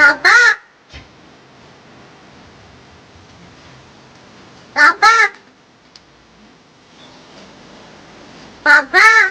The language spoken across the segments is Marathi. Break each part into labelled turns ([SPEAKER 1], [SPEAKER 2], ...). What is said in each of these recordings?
[SPEAKER 1] बाबा बाबा बाबा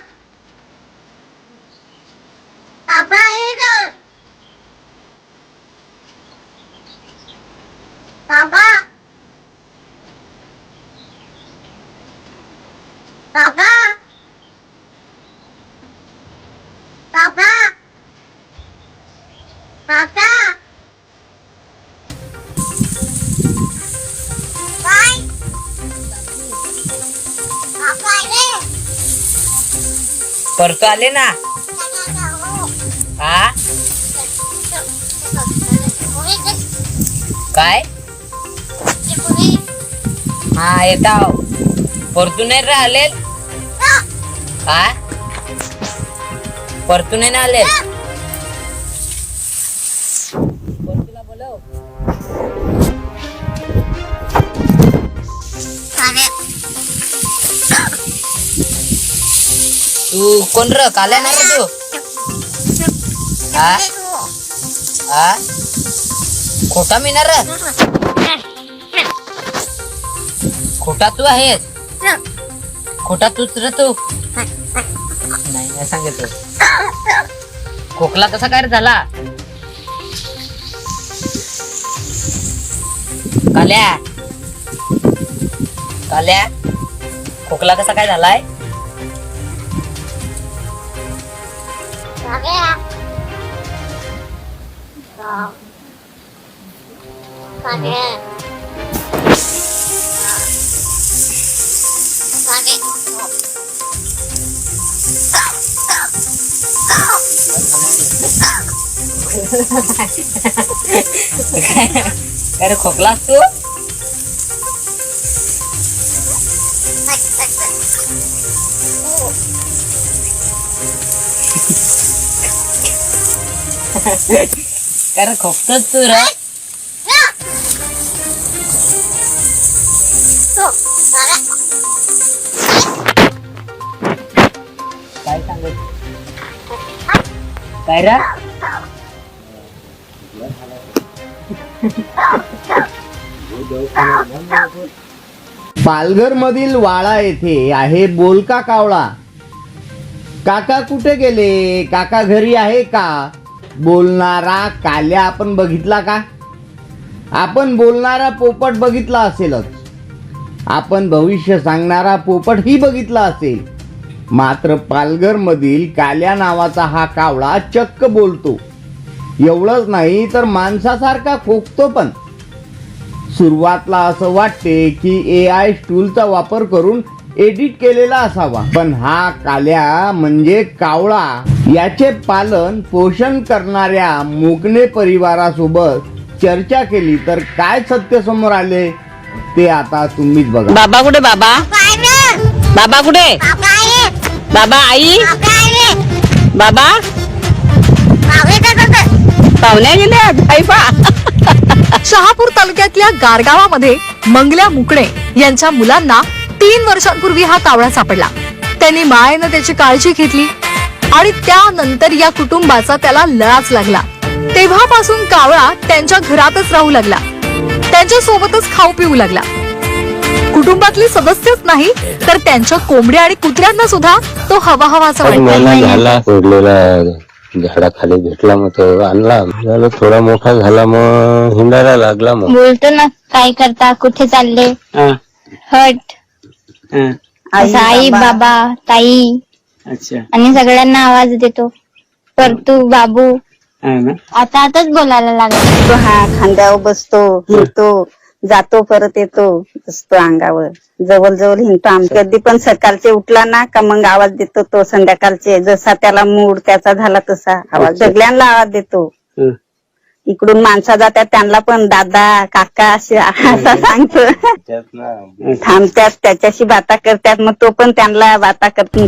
[SPEAKER 2] परतो आले ना. हा? काय? हा येता परतून नाही राहिले हा? परतून नाही ना आले परतूला बोलव. तू कोण र? काल्या ना रे तू? हा हा खोटा मिळणार खोटा तू आहेस? खोटा तूच र तू? नाही नाही सांगतो खोकला कसा काय रे झाला? काल्या? काल्या? खोकला कसा काय झालाय? lagi ya. Pakai. Pakai. Ada koklas tuh? अरे खोकतोस तू रे काय सांगत काय
[SPEAKER 3] पालघर मधील वाळा येथे आहे बोलका कावळा. काका कुठे गेले? काका घरी आहे का? बोलणारा काल्या आपण बघितला का? आपण बोलणारा पोपट बघितला असेलच. आपण भविष्य सांगणारा पोपटही बघितला असेल. मात्र पालघरमधील काल्या नावाचा हा कावळा चक्क बोलतो. एवढंच नाही तर माणसासारखा खोकतो पण. सुरुवातला असं वाटते की ए आय टूलचा वापर करून एडिट केलेला असावा. पण हा काल्या म्हणजे कावळा. याचे पालन पोषण करणाऱ्या मोकणे परिवारासोबत चर्चा केली तर काय सत्य समोर आले ते आता तुम्हीच बघा.
[SPEAKER 2] बाबा कुठे बाबा? बाबा कुठे? बाबा आई? बाबा पाहुण्या गेल्या आई पा.
[SPEAKER 4] शहापूर तालुक्यातल्या गारगावामध्ये मंगल्या मुकणे यांच्या मुलांना तीन वर्षांपूर्वी हा कावळा सापडला. त्यांनी मायेनं त्याची काळजी घेतली. आणि त्यानंतर या कुटुंबाचा त्याला लळाच लागला. तेव्हापासून कावळा त्यांच्या घरातच राहू लागला. त्यांच्या सोबतच खाऊ पिऊ लागला. कुटुंबातले सदस्यच नाही तर त्यांच्या कोंबड्या आणि कुत्र्यांना सुद्धा तो हवा हवाचा
[SPEAKER 5] झाला सोडलेला झाडाखाली भेटला मग तो आणला. झालं थोडा मोठा झाला मग हिंडायला लागला मग.
[SPEAKER 6] बोलतो ना काय करता? कुठे चालले? हट. असं आई बाबा ताई.
[SPEAKER 7] अच्छा.
[SPEAKER 6] आणि सगळ्यांना आवाज देतो. परतू बाबू.
[SPEAKER 7] हा ना.
[SPEAKER 6] आता आताच बोलायला लागला.
[SPEAKER 8] तो हा खांद्यावर बसतो हिंडतो जातो परत येतो. बसतो अंगावर. जवळ जवळ हिंडतो आम कधी पण सकाळचे उठला ना का मग आवाज देतो तो संध्याकाळचे. जसा त्याला मूड त्याचा झाला तसा. आवाज सगळ्यांना आवाज देतो.
[SPEAKER 7] हं.
[SPEAKER 8] इकडून माणसा जातात त्यांना पण दादा काका असे असा सांगतो. थांबतात त्याच्याशी बाता करतात. मग तो पण त्यांना बाता करतो